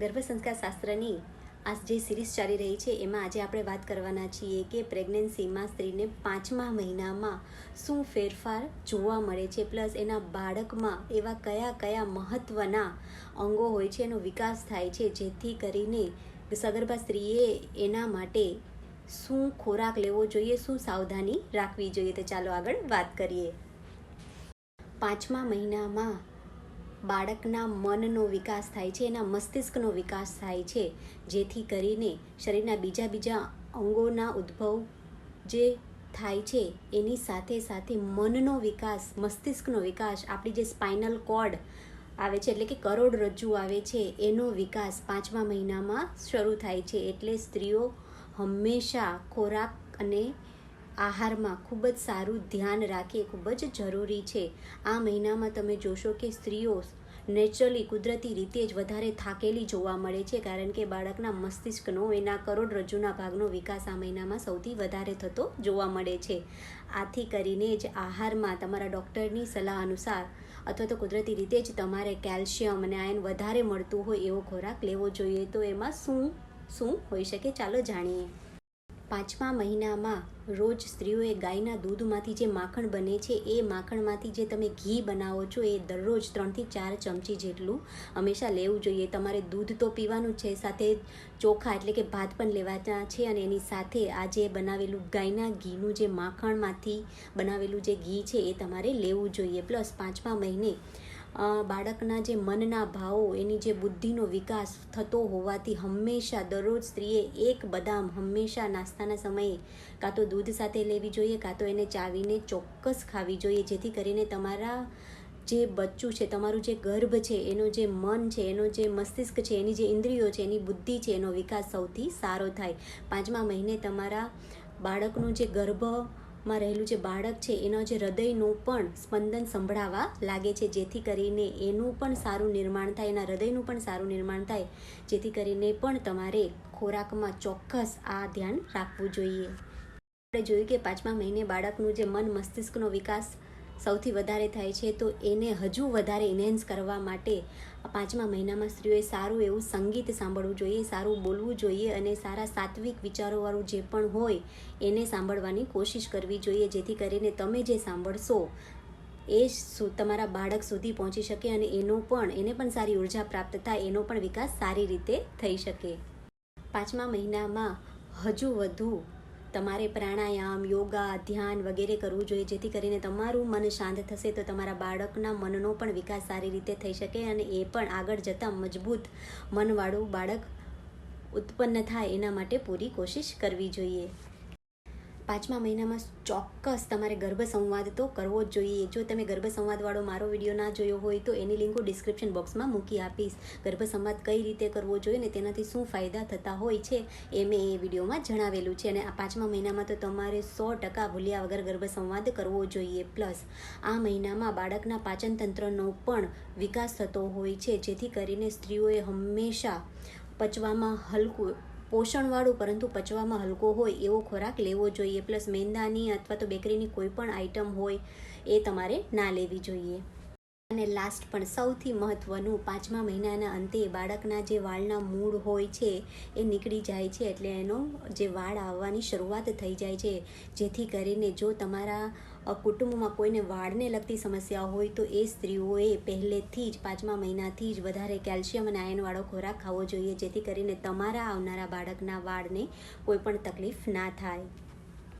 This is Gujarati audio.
ગર્ભ સંસ્કાર શાસ્ત્રની આ જે સિરીઝ ચાલી રહી છે, એમાં આજે આપણે વાત કરવાના છીએ કે પ્રેગ્નન્સીમાં સ્ત્રીને પાંચમા મહિનામાં શું ફેરફાર જોવા મળે છે, પ્લસ એના બાળકમાં એવા કયા કયા મહત્ત્વના અંગો હોય છે, એનો વિકાસ થાય છે, જેથી કરીને સગર્ભા સ્ત્રીએ એના માટે શું ખોરાક લેવો જોઈએ, શું સાવધાની રાખવી જોઈએ. તો ચાલો આગળ વાત કરીએ. પાંચમા મહિનામાં બાળકના મનનો વિકાસ થાય છે, એના મસ્તિષ્કનો વિકાસ થાય છે, જેથી કરીને શરીરના બીજા બીજા અંગોના ઉદ્ભવ જે થાય છે, એની સાથે સાથે મનનો વિકાસ, મસ્તિષ્કનો વિકાસ, આપણી જે સ્પાઇનલ કોડ આવે છે, એટલે કે કરોડરજ્જુ આવે છે, એનો વિકાસ પાંચમા મહિનામાં શરૂ થાય છે, એટલે સ્ત્રીઓ હંમેશા ખોરાક અને આહારમાં ખૂબ જ સારું ધ્યાન રાખીએ ખૂબ જ જરૂરી છે. આ મહિનામાં તમે જોશો કે સ્ત્રીઓ નેચરલી કુદરતી રીતે જ વધારે થાકેલી જોવા મળે છે, કારણ કે બાળકના મસ્તિષ્કનો એના કરોડરજ્જુના ભાગનો વિકાસ આ મહિનામાં સૌથી વધારે થતો જોવા મળે છે. આથી કરીને જ આહારમાં તમારા ડૉક્ટરની સલાહ અનુસાર અથવા તો કુદરતી રીતે જ તમારે કેલ્શિયમ અને આયન વધારે મળતું હોય એવો ખોરાક લેવો જોઈએ. તો એમાં શું શું હોઈ શકે ચાલો જાણીએ. પાંચમા મહિનામાં રોજ સ્ત્રીઓએ ગાયના દૂધમાંથી જે માખણ બને છે, એ માખણમાંથી જે તમે ઘી બનાવો છો, એ દરરોજ ત્રણથી ચાર ચમચી જેટલું હંમેશા લેવું જોઈએ. તમારે દૂધ તો પીવાનું છે, સાથે ચોખા એટલે કે ભાત પણ લેવાના છે અને એની સાથે આ જે બનાવેલું ગાયના ઘીનું જે માખણમાંથી બનાવેલું જે ઘી છે, એ તમારે લેવું જોઈએ. પ્લસ પાંચમા મહિને બાળકના જે મનના ભાવો, એની જે બુદ્ધિનો વિકાસ થતો હોવાથી હંમેશા દરરોજ સ્ત્રીએ એક બદામ હંમેશા નાસ્તાના સમયે કાં તો દૂધ સાથે લેવી જોઈએ, કાં તો એને ચાવીને ચોક્કસ ખાવી જોઈએ, જેથી કરીને તમારા જે બચ્ચું છે, તમારું જે ગર્ભ છે, એનો જે મન છે, એનો જે મસ્તિષ્ક છે, એની જે ઇન્દ્રિયો છે, એની બુદ્ધિ છે, એનો વિકાસ સૌથી સારો થાય. પાંચમા મહિને તમારા બાળકનું જે ગર્ભ માં રહેલું જે બાળક છે, એનો જે હૃદયનું પણ સ્પંદન સંભળાવા લાગે છે. જેથી કરીને એનું પણ સારું નિર્માણ થાય, એના હૃદયનું પણ સારું નિર્માણ થાય. જેથી કરીને પણ તમારે ખોરાકમાં ચોક્કસ આ ધ્યાન રાખવું જોઈએ. આપણે જોયું કે પાંચમા મહિને બાળકનું જે મન મસ્તિષ્કનો વિકાસ સૌથી વધારે થાય છે, તો એને હજુ વધારે ઇન્હેન્સ કરવા માટે પાંચમા મહિનામાં સ્ત્રીઓએ સારું એવું સંગીત સાંભળવું જોઈએ, સારું બોલવું જોઈએ અને સારા સાત્વિક વિચારોવાળું જે પણ હોય એને સાંભળવાની કોશિશ કરવી જોઈએ, જેથી કરીને તમે જે સાંભળશો એ તમારા બાળક સુધી પહોંચી શકે અને એનો પણ, એને પણ સારી ઊર્જા પ્રાપ્ત થાય, એનો પણ વિકાસ સારી રીતે થઈ શકે. પાંચમા મહિનામાં હજુ વધુ તમારે પ્રાણાયામ, યોગા, ધ્યાન વગેરે કરવું જોઈએ. જેથી કરીને તમારું મન શાંત થશે તો તમારા બાળકના મનનો પણ વિકાસ સારી રીતે થઈ શકે અને એ પણ આગળ જતાં મજબૂત મનવાળું બાળક ઉત્પન્ન થાય એના માટે પૂરી કોશિશ કરવી જોઈએ. પાંચમા મહિનામાં ચોક્કસ તમારે ગર્ભ સંવાદ તો કરવો જ જોઈએ. જો તમે ગર્ભ સંવાદવાળો મારો વીડિયો ના જોયો હોય તો એની લિંક હું ડિસ્ક્રિપ્શન બોક્સમાં મૂકી આપીશ. ગર્ભ સંવાદ કઈ રીતે કરવો જોઈએ ને તેનાથી શું ફાયદા થતા હોય છે એ મેં એ વિડીયોમાં જણાવેલું છે. અને આ પાંચમા મહિનામાં તો તમારે સો ટકા ભૂલ્યા વગર ગર્ભ સંવાદ કરવો જોઈએ. પ્લસ આ મહિનામાં બાળકના પાચનતંત્રનો પણ વિકાસ થતો હોય છે. જેથી કરીને સ્ત્રીઓએ હંમેશા પચવામાં હલકું પોષણવાળું પરંતુ પચવામાં હલકો હોય એવો ખોરાક લેવો જોઈએ. પ્લસ મેંદાની અથવા તો બેકરીની કોઈ પણ આઈટમ હોય એ તમારે ના લેવી જોઈએ. અને લાસ્ટ પણ સૌથી મહત્ત્વનું પાંચમા મહિનાના અંતે બાળકના જે વાળના મૂળ હોય છે, એ નીકળી જાય છે એટલે એનો જે વાળ આવવાની શરૂઆત થઈ જાય છે. જેથી કરીને જો તમારા કુટુંબમાં કોઈને વાળને લગતી સમસ્યા હોય તો એ સ્ત્રીઓએ પહેલેથી જ પાંચમા મહિનાથી જ વધારે કેલ્શિયમ અને આયનવાળો ખોરાક ખાવો જોઈએ, જેથી કરીને તમારા આવનારા બાળકના વાળને કોઈ પણ તકલીફ ના થાય.